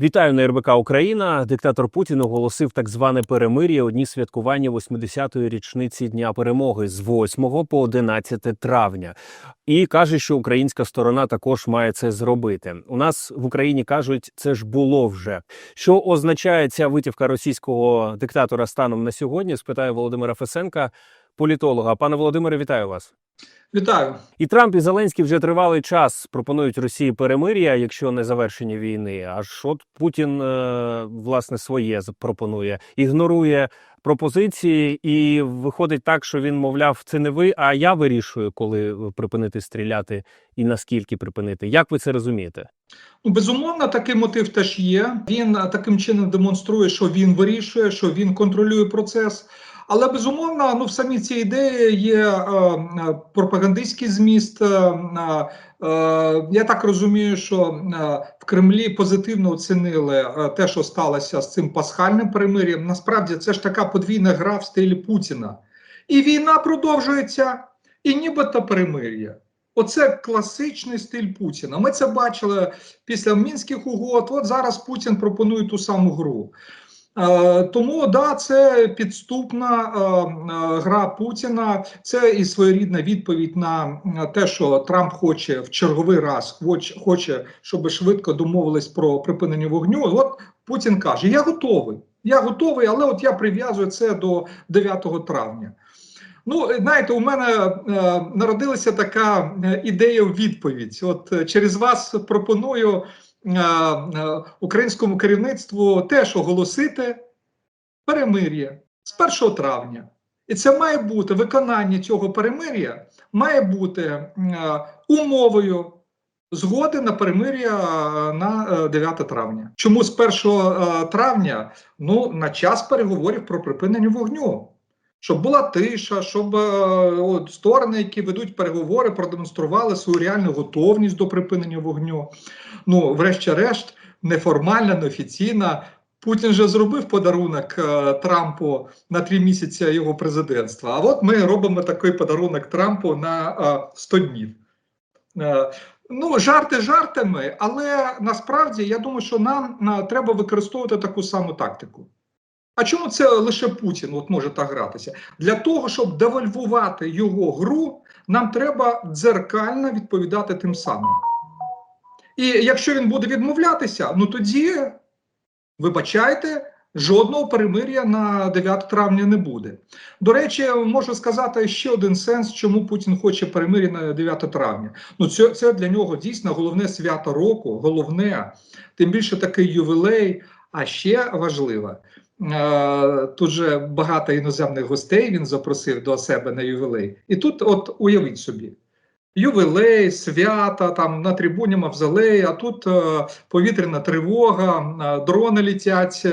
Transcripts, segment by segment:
Вітаю на РБК Україна. Диктатор Путін оголосив так зване перемир'я у дні святкування 80-ї річниці Дня перемоги з 8 по 11 травня. І каже, що українська сторона також має це зробити. У нас в Україні кажуть, це ж було вже. Що означає ця витівка російського диктатора станом на сьогодні? Спитає Володимира Фесенка, політолога. Пане Володимире, вітаю вас. Вітаю. І Трамп і Зеленський вже тривалий час пропонують Росії перемир'я, якщо не завершення війни. Аж от Путін е, власне своє пропонує, ігнорує пропозиції, і виходить так, що він мовляв, це не ви, а я вирішую, коли припинити стріляти і наскільки припинити. Як ви це розумієте? Ну, безумовно, такий мотив теж є. Він е, таким чином демонструє, що він вирішує, що він контролює процес. Але безумовно, ну в самій цій ідеї є е, е, пропагандистський зміст. Е, е, я так розумію, що е, в Кремлі позитивно оцінили е, те, що сталося з цим пасхальним перемир'ям. Насправді це ж така подвійна гра в стилі Путіна. І війна продовжується, і нібито перемир'я. Оце класичний стиль Путіна. Ми це бачили після мінських угод. От зараз Путін пропонує ту саму гру. Е, тому да, це підступна е, е, гра Путіна. Це і своєрідна відповідь на те, що Трамп хоче в черговий раз, хоч, хоче, щоб швидко домовились про припинення вогню. От Путін каже: Я готовий, я готовий, але от я прив'язую це до 9 травня. Ну, знаєте, у мене е, народилася така ідея в відповідь. От через вас пропоную українському керівництву теж оголосити перемир'я з 1 травня. І це має бути виконання цього перемир'я, має бути е, умовою згоди на перемир'я е, на е, 9 травня. Чому з 1 е, травня? Ну, на час переговорів про припинення вогню щоб була тиша, щоб е, от, сторони, які ведуть переговори, продемонстрували свою реальну готовність до припинення вогню. Ну, врешті-решт, неформальна, неофіційна. Путін же зробив подарунок е, Трампу на три місяці його президентства. А от ми робимо такий подарунок Трампу на е, 100 днів. Е, Ну, жарти жартами, але насправді я думаю, що нам треба використовувати таку саму тактику. А чому це лише Путін от може так гратися? Для того, щоб девальвувати його гру, нам треба дзеркально відповідати тим самим. І якщо він буде відмовлятися, ну тоді, вибачайте, жодного перемир'я на 9 травня не буде. До речі, можу сказати ще один сенс, чому Путін хоче перемир'я на 9 травня. Ну, це, це для нього дійсно головне свято року, головне, тим більше такий ювілей, а ще важливо. Е, Тут же багато іноземних гостей він запросив до себе на ювілей. І тут, от уявіть собі, ювілей, свята, там на трибуні мавзолей, а тут е, повітряна тривога, е, дрони літять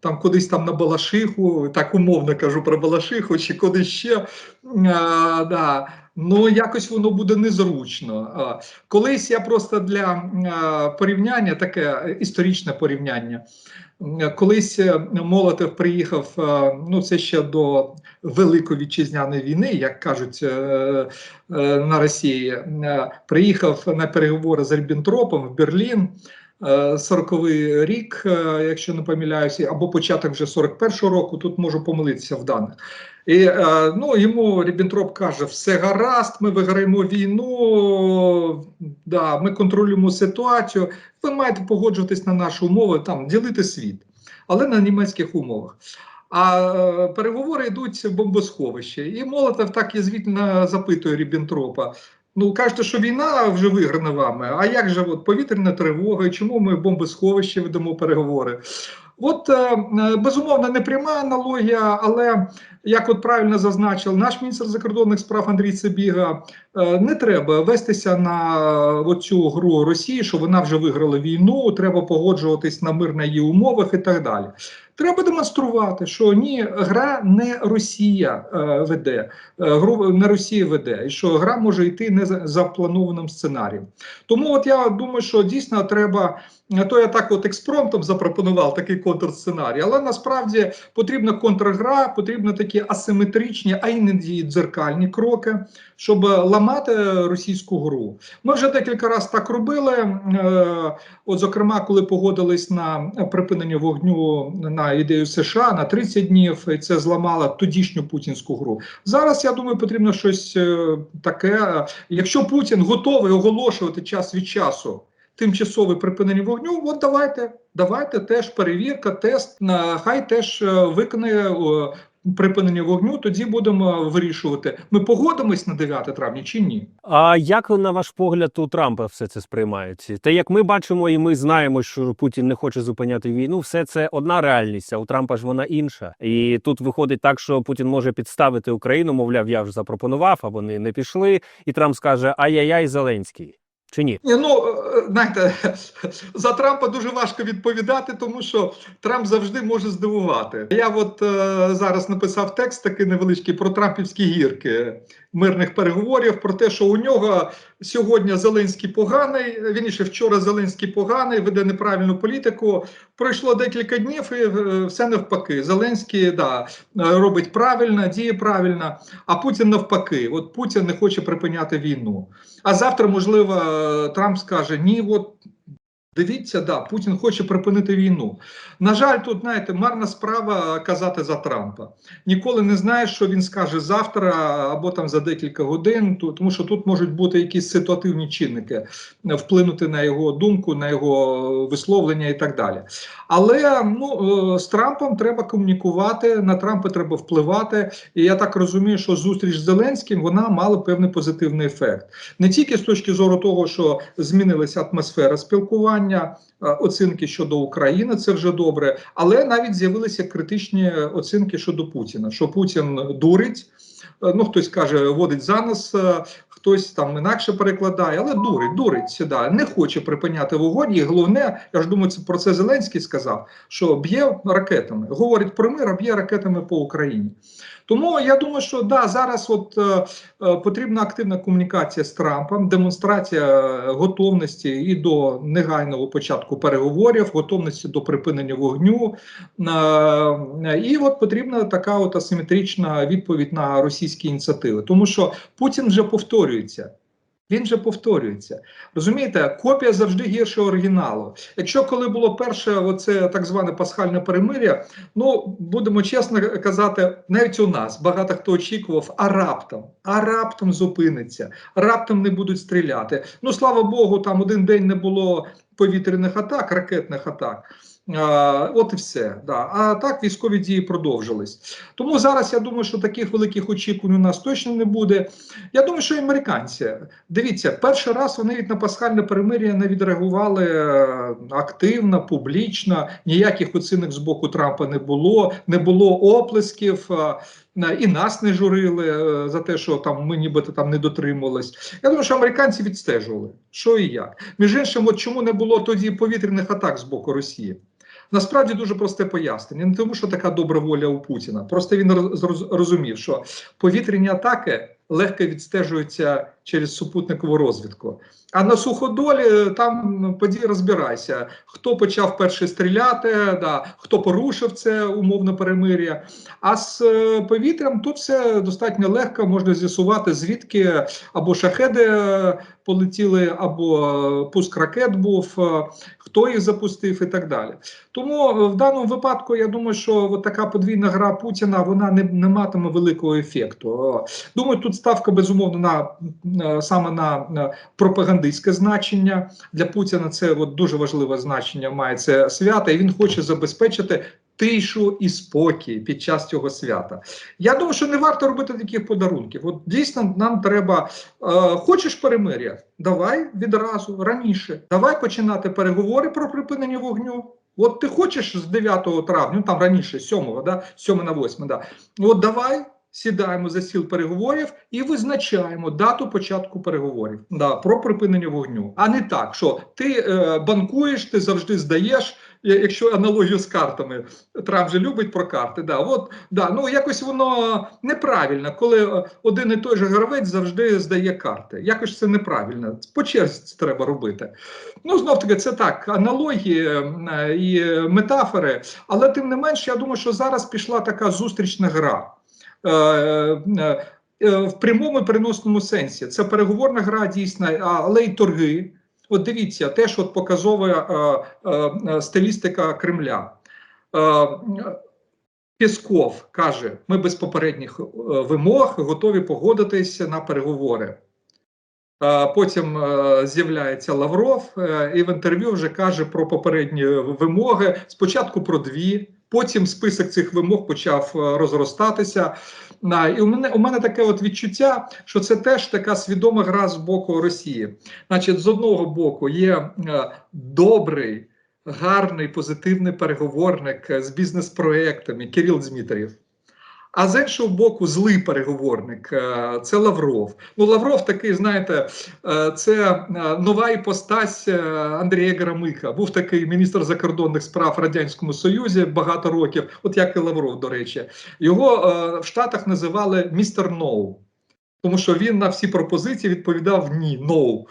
там кудись там на Балашиху, так умовно кажу про Балашиху, чи кудись ще. Да. Ну, якось воно буде незручно. Колись я просто для порівняння, таке історичне порівняння. Колись е, Молотов приїхав, е, ну це ще до Великої вітчизняної війни, як кажуть е, на Росії. Приїхав на переговори з Ріббентропом в Берлін. Е, 40-й рік, е, якщо не помиляюся, або початок вже 41-го року, тут можу помилитися в даних. І е, ну, йому Ріббентроп каже: все гаразд, ми виграємо війну, да, ми контролюємо ситуацію. Ви маєте погоджуватись на наші умови, там ділити світ, але на німецьких умовах. А е, переговори йдуть в бомбосховище. І Молотов так язвітно запитує Ріббентропа. Ну, кажете, що війна вже виграна вами. А як же от, повітряна тривога? Чому ми бомбосховище ведемо переговори? От е, е, безумовно не пряма аналогія, але як от правильно зазначив наш міністр закордонних справ Андрій Цибіга, е, не треба вестися на цю гру Росії, що вона вже виграла війну, треба погоджуватись на мир на її умовах і так далі. Треба демонструвати, що ні, гра не Росія е, веде, е, гру не Росія веде, і що гра може йти не за запланованим сценарієм. Тому от я думаю, що дійсно треба. То я так от експромтом запропонував такий контрсценарій, але насправді потрібна контргра, потрібні такі асиметричні, а іноді дзеркальні кроки, щоб ламати російську гру. Ми вже декілька разів так робили. Е, От, зокрема, коли погодились на припинення вогню на ідею США на 30 днів, і це зламало тодішню путінську гру. Зараз я думаю, потрібно щось е, таке. Якщо Путін готовий оголошувати час від часу тимчасове припинення вогню, от давайте, давайте теж перевірка, тест. на- Хай теж е, виконає припинення вогню. Тоді будемо вирішувати. Ми погодимось на 9 травня чи ні. А як на ваш погляд у Трампа все це сприймається? Та як ми бачимо, і ми знаємо, що Путін не хоче зупиняти війну, все це одна реальність. А у Трампа ж вона інша. І тут виходить так, що Путін може підставити Україну, мовляв, я вже запропонував, а вони не пішли. І Трамп скаже: Ай-яй-яй, Зеленський. Чи ні? Ні, Ну знаєте, за Трампа дуже важко відповідати, тому що Трамп завжди може здивувати. Я от е, зараз написав текст такий невеличкий про Трампівські гірки мирних переговорів, про те, що у нього сьогодні Зеленський поганий. Він ще вчора Зеленський поганий, веде неправильну політику. Пройшло декілька днів, і е, все навпаки. Зеленський да, е, робить правильно, діє правильно, а Путін навпаки. От Путін не хоче припиняти війну. А завтра, можливо, Трамп скаже: ні, от дивіться, да, Путін хоче припинити війну. На жаль, тут знаєте, марна справа казати за Трампа. Ніколи не знаєш, що він скаже завтра або там за декілька годин, тому що тут можуть бути якісь ситуативні чинники, е, вплинути на його думку, на його висловлення і так далі. Але ну, е, з Трампом треба комунікувати, на Трампа треба впливати. І я так розумію, що зустріч з Зеленським вона мала певний позитивний ефект. Не тільки з точки зору того, що змінилася атмосфера спілкування, е, оцінки щодо України, це вже добре, але навіть з'явилися критичні оцінки щодо Путіна, що Путін дурить. е, Ну, хтось каже, водить за нас, е, хтось там інакше перекладає, але дурить, дурить да, не хоче припиняти вогонь. І головне, я ж думаю, це про це Зеленський сказав, що б'є ракетами, говорить про мир, а б'є ракетами по Україні. Тому я думаю, що да, зараз от е, е, потрібна активна комунікація з Трампом, демонстрація е, готовності і до негайного початку переговорів, готовності до припинення вогню. Е, і от потрібна така от асиметрична відповідь на російські ініціативи, тому що Путін вже повторюється. Він вже повторюється. Розумієте, копія завжди гірше оригіналу. Якщо коли було перше, оце так зване пасхальне перемир'я, ну будемо чесно казати, навіть у нас багато хто очікував, а раптом, а раптом зупиниться, раптом не будуть стріляти. Ну слава Богу, там один день не було повітряних атак, ракетних атак. От і все. Да. А так військові дії продовжились. Тому зараз я думаю, що таких великих очікувань у нас точно не буде. Я думаю, що американці. Дивіться, перший раз вони від на пасхальне перемир'я не відреагували е, активно, публічно. Ніяких оцінок з боку Трампа не було, не було оплесків. е, І нас не журили е, за те, що там ми нібито там не дотримувались. Я думаю, що американці відстежували, що і як. Між іншим, от чому не було тоді повітряних атак з боку Росії? Насправді дуже просте пояснення. Не тому, що така добра воля у Путіна. Просто він роз- роз- розумів, що повітряні атаки легко відстежуються через супутникову розвідку. А на суходолі там ну, поді розбирайся, хто почав перший стріляти, да, хто порушив це умовне перемир'я. А з е, повітрям тут все достатньо легко можна з'ясувати, звідки або шахеди е, полетіли, або е, пуск ракет був, е, хто їх запустив і так далі. Тому е, в даному випадку я думаю, що от така подвійна гра Путіна вона не, не матиме великого ефекту. Е, Думаю, тут ставка безумовно на е, саме на, на пропагандистське значення для Путіна. Це от дуже важливе значення має це свято, і він хоче забезпечити. Тишу і спокій під час цього свята. Я думаю, що не варто робити таких подарунків. От дійсно нам треба. Е, хочеш перемир'я? Давай відразу раніше. Давай починати переговори про припинення вогню. От ти хочеш з 9 травня, ну там раніше, 7, да, 7 на 8, да. От давай сідаємо за стіл переговорів і визначаємо дату початку переговорів да, про припинення вогню. А не так, що ти е, банкуєш, ти завжди здаєш, якщо аналогію з картами, Трамп же любить про карти. Да, от, да, ну якось воно неправильно, коли е, один і той же гравець завжди здає карти. Якось це неправильно. По черзі це треба робити. Ну, знов таки, це так, аналогії е, і метафори, але тим не менш, я думаю, що зараз пішла така зустрічна гра. Е, е, е, В прямому і переносному сенсі це переговорна гра дійсно, але й торги. От дивіться, теж от показова стилістика Кремля. Пєсков каже: ми без попередніх вимог готові погодитися на переговори. Потім з'являється Лавров і в інтерв'ю вже каже про попередні вимоги. Спочатку про дві, потім список цих вимог почав е, розростатися. І у мене у мене таке от відчуття, що це теж така свідома гра з боку Росії. Значить, з одного боку є е, добрий, гарний, позитивний переговорник е, з бізнес-проектами Кирил Дмитрів. А з іншого боку, злий переговорник е, це Лавров. Ну, Лавров такий, знаєте, е, це е, нова іпостась Андрія Грамика. Був такий міністр закордонних справ в Радянському Союзі багато років, от як і Лавров, до речі. Його в Штатах називали містер Ноу. Тому що він на всі пропозиції відповідав ні, no.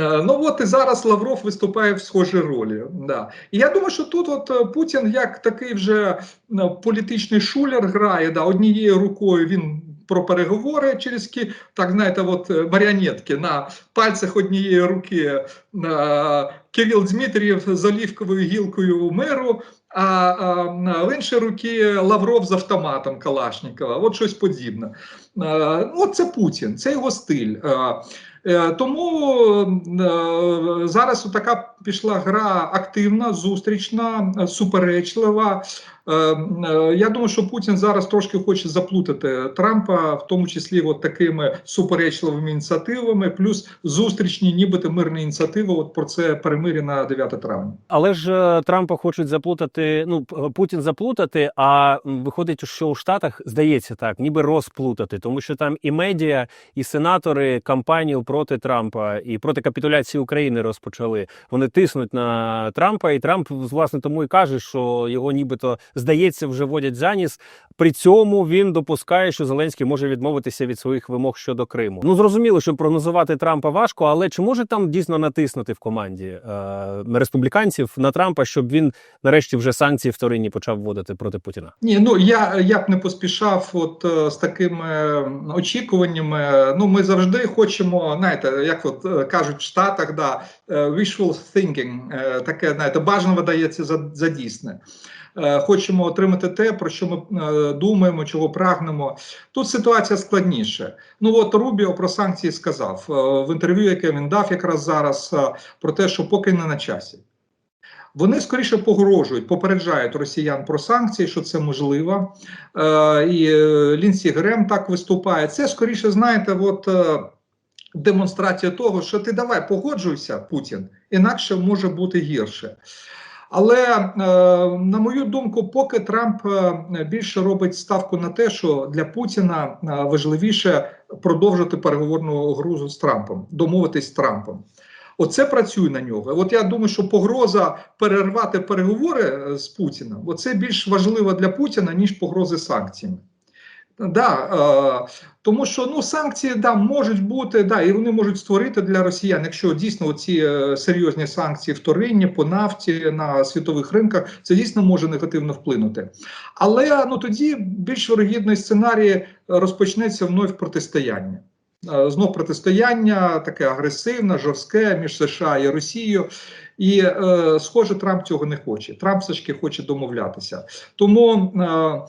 Е, Ну от і зараз Лавров виступає в схожій ролі. Да. І я думаю, що тут от е, Путін як такий вже е, політичний шулер грає, да, однією рукою він про переговори через кі, так знаєте, от е, маріонетки на пальцях однієї руки е, Кирил Дмитрієв з олівковою гілкою миру, а, а в іншій руки Лавров з автоматом Калашникова. От щось подібне. Е, Ну, це Путін, це його стиль. Тому зараз така пішла гра активна, зустрічна, суперечлива. Е, е, Я думаю, що Путін зараз трошки хоче заплутати Трампа, в тому числі от такими суперечливими ініціативами, плюс зустрічні, нібито мирні ініціативи. От про це перемир'я на 9 травня. Але ж е, Трампа хочуть заплутати. Ну Путін заплутати. А виходить, що у Штатах здається так, ніби розплутати, тому що там і медіа, і сенатори кампанію проти Трампа і проти капітуляції України розпочали. Вони тиснуть на Трампа, і Трамп власне тому і каже, що його нібито здається вже водять за ніс. При цьому він допускає, що Зеленський може відмовитися від своїх вимог щодо Криму. Ну зрозуміло, що прогнозувати Трампа важко, але чи може там дійсно натиснути в команді е, республіканців на Трампа, щоб він нарешті вже санкції вторинні почав вводити проти Путіна? Ні, ну я, я б не поспішав от е, з такими очікуваннями. Ну, ми завжди хочемо, знаєте, як от е, кажуть в Штатах, да, е, wishful thinking, таке, знаєте, бажано видається за, за дійсне. Е, Хочемо отримати те, про що ми е, думаємо, чого прагнемо. Тут ситуація складніша. Ну от Рубіо про санкції сказав е, в інтерв'ю, яке він дав якраз зараз, про те, що поки не на часі. Вони скоріше погрожують, попереджають росіян про санкції, що це можливо. Е, і Лінсі Грем так виступає. Це скоріше, знаєте, от е, демонстрація того, що ти давай погоджуйся, Путін, інакше може бути гірше. Але е, на мою думку, поки Трамп е, більше робить ставку на те, що для Путіна е, важливіше продовжити переговорну гру з Трампом, домовитись з Трампом. Оце працює на нього. От я думаю, що погроза перервати переговори з Путіним, оце більш важливо для Путіна, ніж погрози санкціями. Да, е, тому що ну санкції да можуть бути, да, і вони можуть створити для росіян, якщо дійсно ці е, серйозні санкції вторинні по нафті на світових ринках, це дійсно може негативно вплинути. Але ну тоді більш вирогідний сценарій розпочнеться вновь протистояння. Е, Знов протистояння таке агресивне, жорстке між США і Росією. І е, схоже, Трамп цього не хоче. Трамп все ж таки хоче домовлятися. Тому е,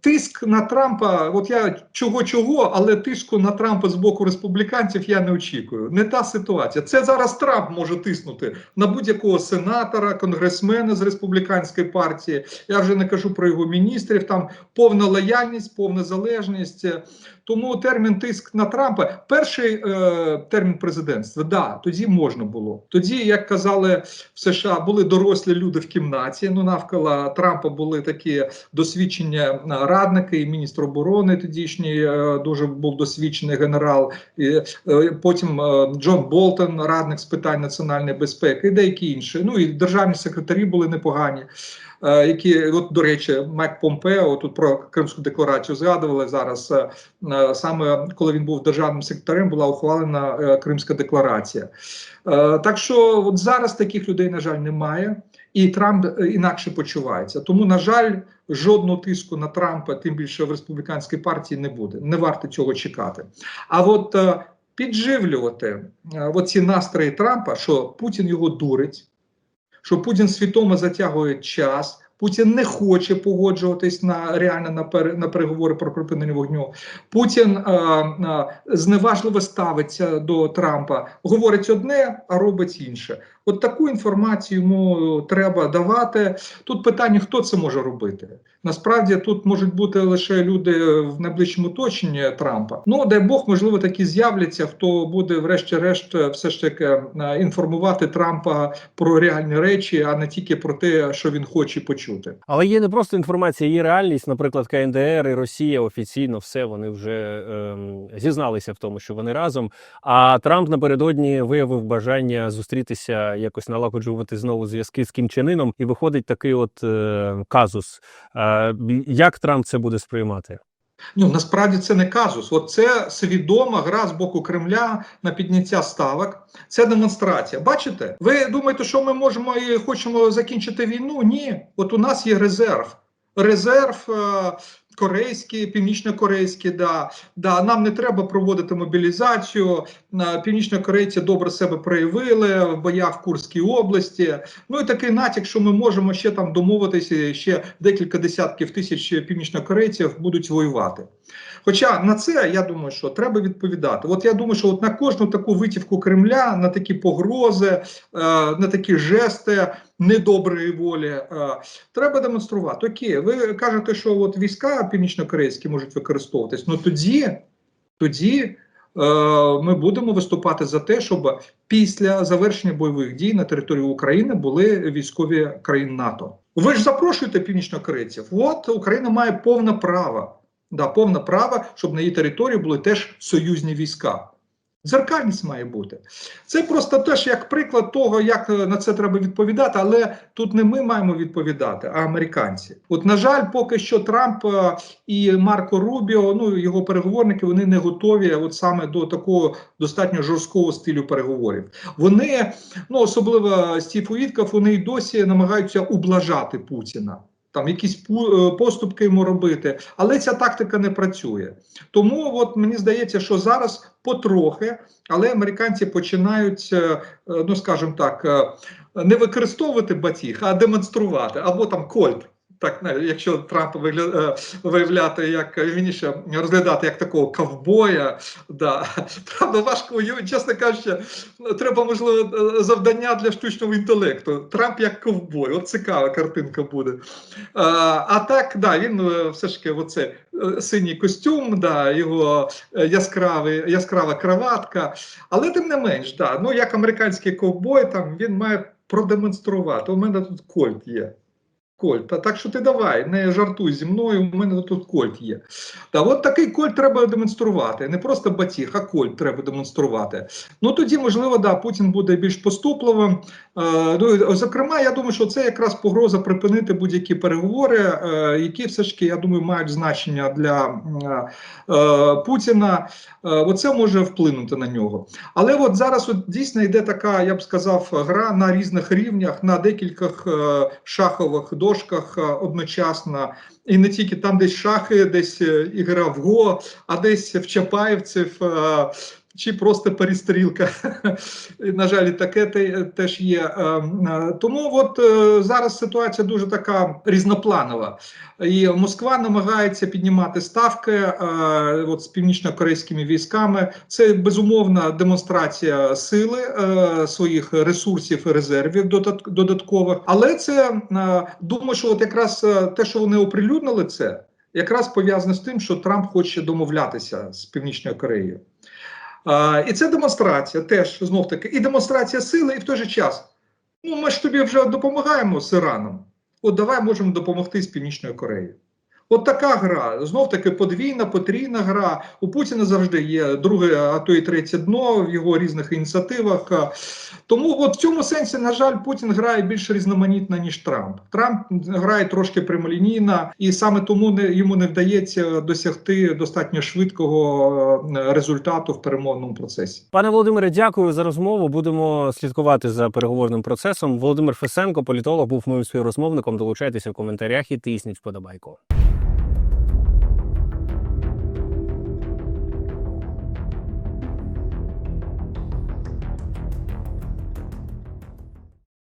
тиск на Трампа, от я чого чого, але тиску на Трампа з боку республіканців я не очікую. Не та ситуація. Це зараз Трамп може тиснути на будь-якого сенатора, конгресмена з республіканської партії. Я вже не кажу про його міністрів. Там повна лояльність, повна залежність. Тому термін тиск на Трампа, перший е, термін президентства, да, тоді можна було. Тоді, як казали в США, були дорослі люди в кімнаті. Ну навколо Трампа були такі досвідчені е, радники, і міністр оборони тодішній е, дуже був досвідчений генерал. І, е, потім е, Джон Болтон, радник з питань національної безпеки, і деякі інші. Ну і державні секретарі були непогані. Які, от до речі, Майк Помпео тут про Кримську декларацію згадували зараз. Саме коли він був державним секретарем, була ухвалена Кримська декларація. Так що от зараз таких людей, на жаль, немає, і Трамп е, інакше почувається. Тому, на жаль, жодного тиску на Трампа, тим більше в республіканській партії, не буде. Не варто цього чекати. А от е, підживлювати е, оці настрої Трампа, що Путін його дурить, що Путін свідомо затягує час. Путін не хоче погоджуватись на реально на, пер, на переговори про припинення вогню. Путін е, е, зневажливо ставиться до Трампа, говорить одне, а робить інше. От таку інформацію йому треба давати. Тут питання, хто це може робити. Насправді тут можуть бути лише люди в найближчому оточенні Трампа. Ну дай Бог, можливо, такі з'являться, хто буде, врешті-решт, все ж таки е, інформувати Трампа про реальні речі, а не тільки про те, що він хоче почути. Але є не просто інформація, є реальність. Наприклад, КНДР і Росія офіційно все вони вже ем, зізналися в тому, що вони разом. А Трамп напередодні виявив бажання зустрітися, якось налагоджувати знову зв'язки з Кім Чен і виходить такий от е, казус. Е, як Трамп це буде сприймати? Ну насправді це не казус. От це свідома гра з боку Кремля на підняття ставок. Це демонстрація. Бачите? Ви думаєте, що ми можемо і хочемо закінчити війну? Ні, от у нас є резерв. Резерв корейський, північно-корейський, да, да, нам не треба проводити мобілізацію. Північно-корейці добре себе проявили в боях в Курській області. Ну і такий натяк, що ми можемо ще там домовитися, ще декілька десятків тисяч північнокорейців будуть воювати. Хоча на це я думаю, що треба відповідати. От я думаю, що от на кожну таку витівку Кремля, на такі погрози, е, на такі жести недоброї волі, е, треба демонструвати. Окей, ви кажете, що от війська північнокорейські можуть використовуватись. Ну тоді, тоді е, ми будемо виступати за те, щоб після завершення бойових дій на території України були військові країн НАТО. Ви ж запрошуєте північнокорейців. От Україна має повне право. Да, повне право, щоб на її території були теж союзні війська. Дзеркальність має бути. Це просто теж як приклад того, як е, на це треба відповідати, але тут не ми маємо відповідати, а американці. От, на жаль, поки що Трамп е, і Марко Рубіо, ну його переговорники, вони не готові от саме до такого достатньо жорсткого стилю переговорів. Вони, ну особливо Стів Уітков, вони й досі намагаються ублажати Путіна. Там якісь е, поступки йому робити, але ця тактика не працює. Тому от мені здається, що зараз потрохи, але американці починають, е, е, ну скажімо так, не використовувати батіг, а демонструвати або там кольт. Так, якщо Трампа вигля... е, виявляти як вірніше, розглядати як такого ковбоя, да. правда, важко чесно кажучи, треба можливо е, завдання для штучного інтелекту. Трамп як ковбой, от цікава картинка буде. А, так, да, він е, все ж таки оце е, синій костюм, да, його е, яскравий, яскрава краватка. Але тим не менш, да, ну як американський ковбой, там він має продемонструвати. У мене тут кольт є. Кольт. Та так що ти давай, не жартуй зі мною, у мене тут кольт є. Та от такий кольт треба демонструвати. Не просто батіг, а кольт треба демонструвати. Ну тоді, можливо, да, Путін буде більш поступливим. Е, ну, зокрема, я думаю, що це якраз погроза припинити будь-які переговори, е, які все ж таки, я думаю, мають значення для е, Путіна. Е, оце може вплинути на нього. Але от зараз от дійсно йде така, я б сказав, гра на різних рівнях, на декількох е, шахових дошках е, одночасно. І не тільки там, десь шахи, десь е, ігра в го, а десь в Чапаєвців. Чи просто перестрілка. На жаль, таке те- теж є. Е, е, Тому от е, зараз ситуація дуже така різнопланова. І Москва намагається піднімати ставки от з північно-корейськими військами. Це безумовна демонстрація сили своїх ресурсів і резервів додат- додаткових. Але це думаю, що от якраз те, що вони оприлюднили, це якраз пов'язано з тим, що Трамп хоче домовлятися з Північною Кореєю. І це демонстрація теж знов таки, і демонстрація сили, і в той же час. Ну, ми ж тобі вже допомагаємо з Іраном. От давай можемо допомогти з Північною Кореєю. От така гра. Знов таки подвійна, потрійна гра. У Путіна завжди є друге, а то і третє дно в його різних ініціативах. Тому от в цьому сенсі, на жаль, Путін грає більш різноманітно, ніж Трамп. Трамп грає трошки прямолінійно, і саме тому не йому не вдається досягти достатньо швидкого е, результату в перемовному процесі. Пане Володимире, дякую за розмову. Будемо слідкувати за переговорним процесом. Володимир Фесенко, політолог, був моїм співрозмовником. Долучайтеся в коментарях і тисніть вподобайку.